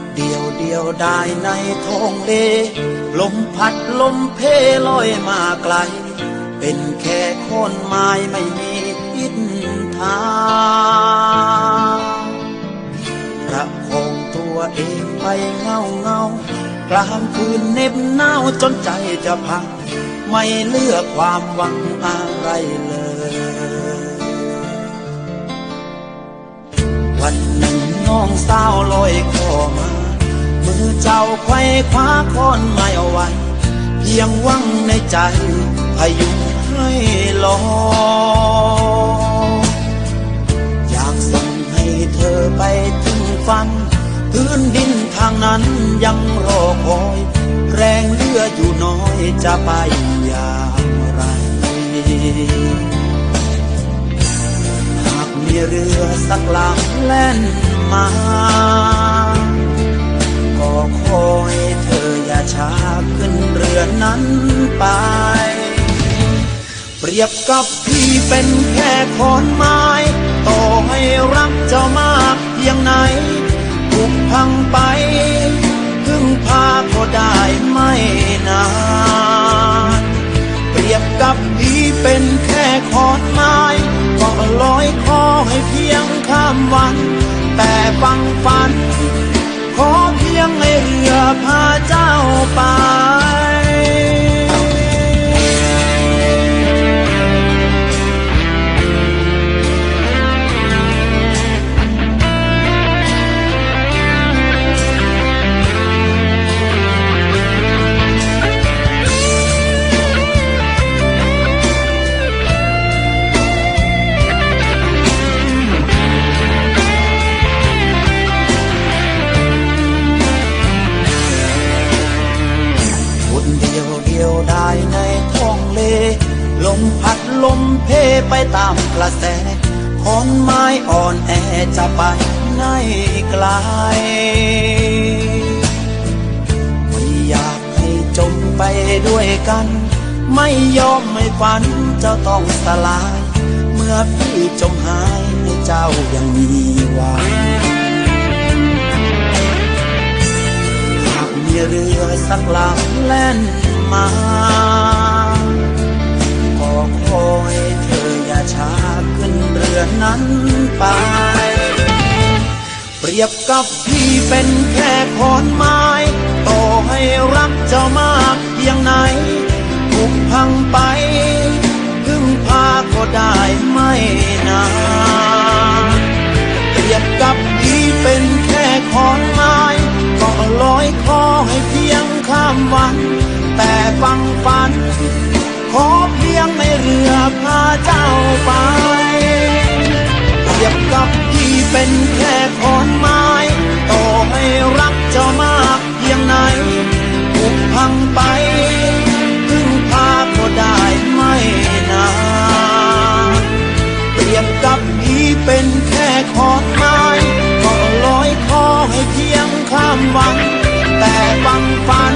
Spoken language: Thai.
ดเดียวเดียวได้ในท้องเล ลมพัดลมเพลอยมาไกล เป็นแค่คนไม้ไม่มีทิศทางประคองตัวเองไปเงาเงากลางคืนเหน็บหนาวจนใจจะพัง ไม่เลือกความหวังอะไรเลย วัน น้องสาวลอยคอมา มือเจ้าไขว้คว้าค้อนไม้เอาไว้ เพียงวังในใจพยุให้ลอยอยากส่งให้เธอไปถึงฝันพื้นดินทางนั้นยังรอคอย แรงเลืออยู่น้อยจะไปอย่างไร เรือสักลำแล่นมา ก็ขอให้เธออย่าช้าขึ้นเรือนั้นไป เปรียบกับพี่เป็นแค่ขอนไม้ ต่อให้รักเจ้ามากเพียงไหนถูกพังไป พึ่งพาก็ได้ไม่นาน ลมพัดลมเพไปตามกระแสขอนไม้อ่อนแอจะไปไหนไกลไม่อยากให้จมไปด้วยกัน ไม่ยอมไม่ฝันเจ้าต้องสลาย เมื่อพี่จมหายให้เจ้ายังมีหวังหากมีเรือสักลำแล่นมา ชาขึ้นเรือนั้นไป เปรียบกับพี่เป็นแค่ขอนไม้ ต่อให้รักเจ้ามากเพียงไหนถูกพังไป พึ่งพาก็ได้ไม่นานเปรียบกับพี่เป็นแค่ขอนไม้ก็ลอยคอให้เพียงข้ามวัน แต่ฟังฝัน ขอเพียงไม่เรือพาเจ้าไปเทียบกับที่เป็นแค่ขอนไม้ต่อให้รักเจ้ามากเพียงไหนผุพังไปพึ่งพาก็ได้ไม่นานเปรียบกับที่เป็นแค่ขอนไม้ก็ลอยคอให้เพียงข้ามวันแต่บังฟัน